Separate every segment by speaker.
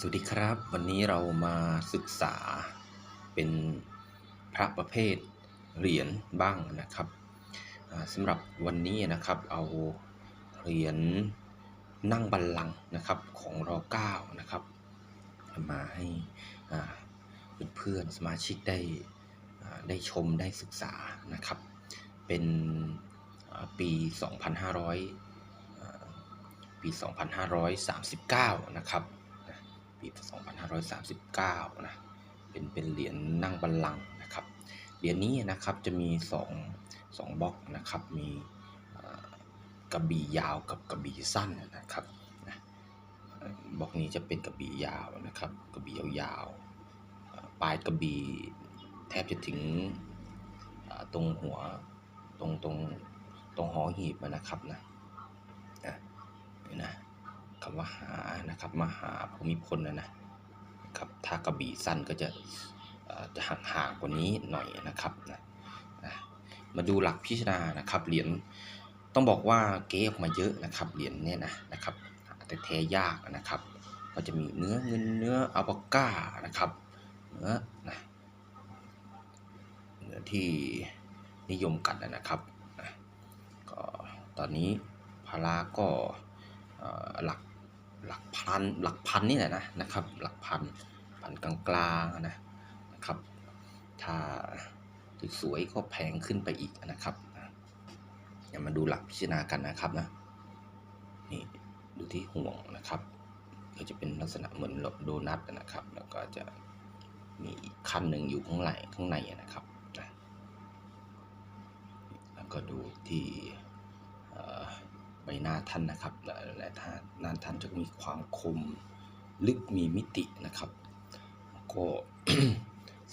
Speaker 1: สวัสดีครับ วันนี้เรามาศึกษาเป็นพระประเภทเหรียญบ้างนะครับสำหรับวันนี้นะครับเอาเหรียญนั่งบัลลังก์นะครับของรอเก้านะครับ มาให้เพื่อนๆสมาชิกได้ได้ชมได้ศึกษานะครับ เป็นอ่าปี 2500อ่าปี 2539 นะครับ ปี 2539 นะ เป็นเป็นเหรียญนั่งบัลลังก์นะครับ เหรียญนี้นะครับจะมี 2 2บล็อกนะครับ มีกระบี่ยาวกับกระบี่สั้นนะครับนะบล็อกนี้จะเป็นกระบี่ยาวนะครับ กระบี่ยาวๆ ปลายกระบี่แทบจะถึงตรงหัวตรงตรงตรงหอหีบนะครับนะนะนี่นะ คำว่าหานะครับมหาภูมิพลนะนะครับถ้ากระบี่สั้นก็จะเอ่อจะห่างๆกว่านี้หน่อยนะครับนะมาดูหลักพิจารณานะครับเหรียญต้องบอกว่าเก๊ออกมาเยอะนะครับเหรียญเนี่ยนะนะครับแต่แท้ยากนะครับ ก็จะมีเนื้อเงินเนื้ออัลปาก้านะครับเนื้อนะเนื้อที่นิยมกันนะครับนะก็ตอนนี้พาราก็เอ่อหลัก หลักพันหลักพันนี่แหละนะนะครับ หลักพันพันกลางๆนะนะครับ ถ้าสวยๆก็แพงขึ้นไปอีกนะครับอย่ามาดูหลักพิจารณากันนะครับนะนี่ดูที่ห่วงนะครับก็จะเป็นลักษณะเหมือนโดนัทนะครับ แล้วก็จะมีอีกขั้นหนึ่งอยู่ข้างในข้างในนะครับนะแล้วก็ดูที่ บหน้าท่านนะครับ และและท่านหน้าท่านจะมีความคมลึกมีมิตินะครับก็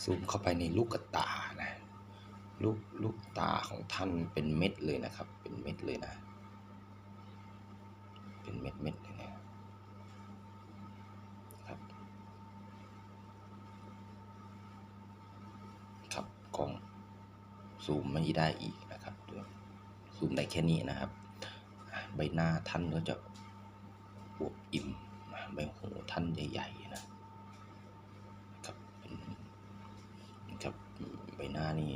Speaker 1: ซูมเข้าไปในลูกตานะลูกลูกตาของท่านเป็นเม็ดเลยนะครับ เป็นเม็ดเลยนะ เป็นเม็ดเม็ดเลยนะครับ ครับกล้องซูมไม่ได้อีกนะครับ ซูมได้แค่นี้นะครับ ใบหน้าท่านก็จะอวบอิ่มใบหูท่านใหญ่ๆนะครับเป็นนะครับใบหน้านี่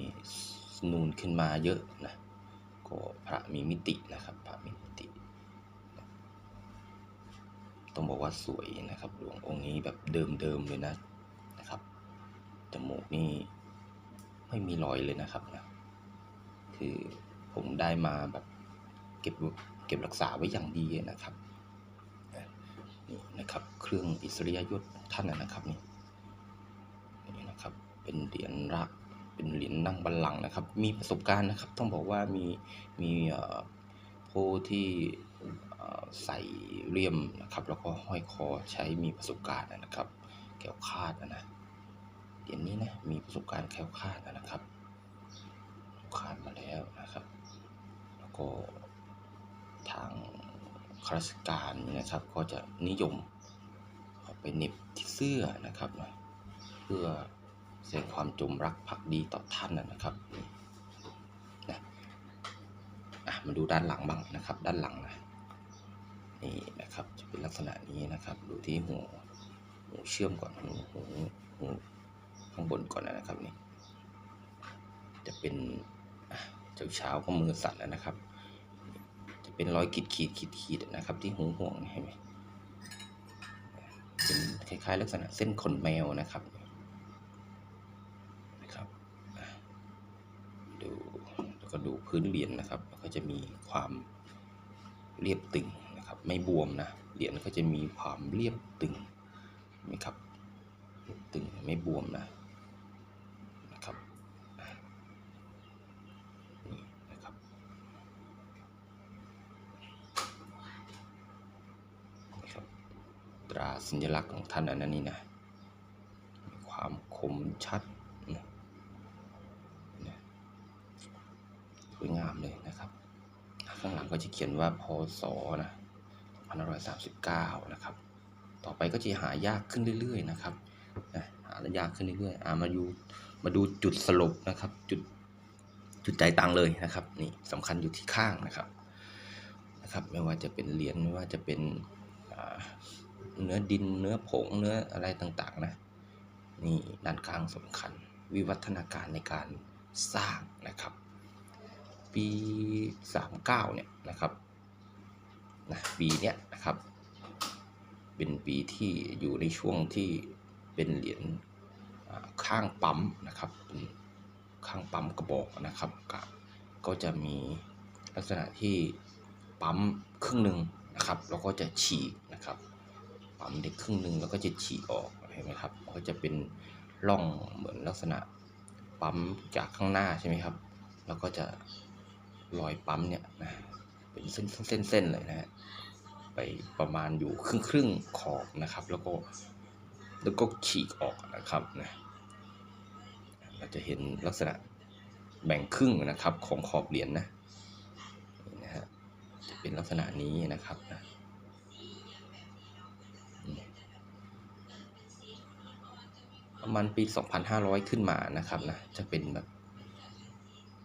Speaker 1: นูนขึ้นมาเยอะนะก็พระมีมิตินะครับพระมีมิติ ต้องบอกว่าสวยนะครับหลวงองค์นี้แบบเดิมๆเลยนะนะครับจมูกนี่ไม่มีรอยเลยนะครับนะคือผมได้มาแบบเก็บ เก็บรักษาไว้อย่างดีนะครับนี่นะครับ เครื่องอิสริยยศท่านนะครับนี่นี่นะครับเป็นเหรียญรักเป็นเหรียญนั่งบัลลังก์นะครับ มีประสบการณ์นะครับ ต้องบอกว่ามีมีผู้ที่ใส่เลี่ยมนะครับ แล้วก็ห้อยคอใช้มีประสบการณ์นะครับแก้วคาดนะเหรียญนี้นะมีประสบการณ์แคล้วคาดนะครับคาดมาแล้วนะครับ แล้วก็ ทางข้าราชการนะครับ ก็จะนิยมไปเน็บที่เสื้อนะครับนะเพื่อแสดงความจงรักภักดีต่อท่านนะครับนะมาดูด้านหลังบ้างนะครับ ด้านหลังนะนี่นะครับจะเป็นลักษณะนี้นะครับ ดูที่หูหูเชื่อมก่อนหูหูหูข้างบนก่อนนะครับนี่จะเป็นเจ้าเช้าก็มือสั่นแล้วนะครับ เป็นรอยขีดขีดขีดขีดนะครับ ที่หูห่วงเห็นไหมเป็นคล้ายๆ ลักษณะเส้นขนแมวนะครับนะครับดูแล้วก็ดูพื้นเหรียญนะครับ ก็จะมีความเรียบตึงนะครับ ไม่บวมนะเหรียญก็จะมีความเรียบตึงไหมครับตึงไม่บวมนะนะครับนี่นะครับ ครับตรา สัญลักษณ์ของท่านอันนั้นนี่นะมีความคมชัดนะสวยงามเลยนะครับข้างหลังก็จะเขียนว่าพศนะ2539 นะครับ ต่อไปก็จะหายากขึ้นเรื่อยๆนะครับนะหายากขึ้นเรื่อยๆอ่ามาดูมาดูจุดสลบนะครับจุดจุดใจายตังเลยนะครับนี่สำคัญอยู่ที่ข้างนะครับนะครับ ไม่ว่าจะเป็นเหรียญไม่ว่าจะเป็น เนื้อดินเนื้อผงเนื้ออะไรต่างๆนะนี่ด้านข้างสำคัญ วิวัฒนาการในการสร้างนะครับ ปี 39เนี่ยนะครับนะปีเนี้ยนะครับ เป็นปีที่อยู่ในช่วงที่เป็นเหรียญข้างปั๊มนะครับข้างปั๊มกระบอกนะครับก็จะมีลักษณะที่ปั๊มครึ่งหนึ่งนะครับแล้วก็จะฉีกนะครับ ปั๊มเด็กครึ่งหนึ่งแล้วก็จะฉีกออกเห็นไหมครับก็จะเป็นร่องเหมือนลักษณะปั๊มจากข้างหน้าใช่ไหมครับ แล้วก็จะรอยปั๊มเนี่ยนะเป็นเส้นเส้นเส้นเลยนะฮะไปประมาณอยู่ครึ่งครึ่งๆขอบนะครับ แล้วก็แล้วก็ฉีกออกนะครับนะเราจะเห็นลักษณะแบ่งครึ่งนะครับของขอบเหรียญนะนี่นะฮะจะเป็นลักษณะนี้นะครับนะ ประมาณปี 2,500 ขึ้นมานะครับนะจะเป็นแบบ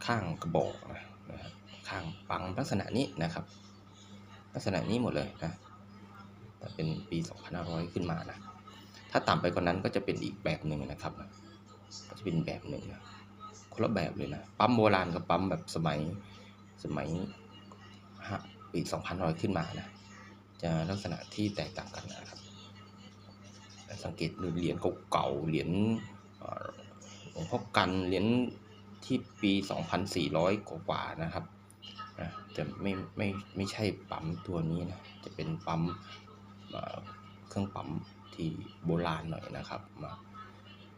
Speaker 1: ข้างกระบอกนะข้างปังลักษณะนี้นะครับ ลักษณะนี้หมดเลยนะแต่เป็นปี 2500 ขึ้นมานะถ้าต่ำไปกว่านั้นก็จะเป็นอีกแบบหนึ่งนะครับนะก็จะเป็นแบบหนึ่งนะคนละแบบเลยนะปั๊มโบราณกับปั๊มแบบสมัยสมัยปี 2500 ขึ้นมานะจะลักษณะที่แตกต่างกันนะครับ สังเกตดูเหรียญเก่าๆเหรียญอ่อหลวงพ่อกันเหรียญที่ปี 2,400 กว่าๆนะครับนะจะไม่ไม่ไม่ใช่ปั๊มตัวนี้นะ จะเป็นปั๊มเครื่องปั๊มที่โบราณหน่อยนะครับมา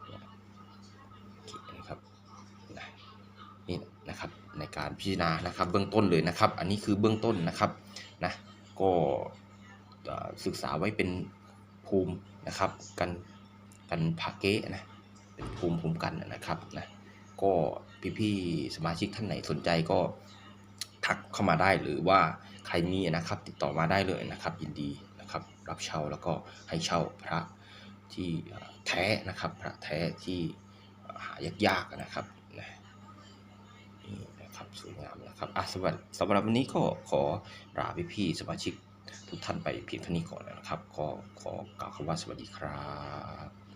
Speaker 1: เนี่ยโอเคนะครับนี่นะครับในการพิจารณานะครับเบื้องต้นเลยนะครับ อันนี้คือเบื้องต้นนะครับนะก็ศึกษาไว้เป็น ภูมินะครับ กันกันพาเกะนะเป็นภูมิภูมิกันนะครับนะก็พี่ๆสมาชิกท่านไหนสนใจก็ทักเข้ามาได้หรือว่าใครมีนะครับติดต่อมาได้เลยนะครับ ยินดีนะครับ รับเช่าแล้วก็ให้เช่าพระที่แท้นะครับ พระแท้ที่หายากๆนะครับนะนี่นะครับสวยงามนะครับอะสำหรับสำหรับวันนี้ก็ขอลาพี่ๆสมาชิก ทุกท่านไปเพียงเท่านี้ก่อนนะครับ ก็ขอกล่าวคำว่าสวัสดีครับ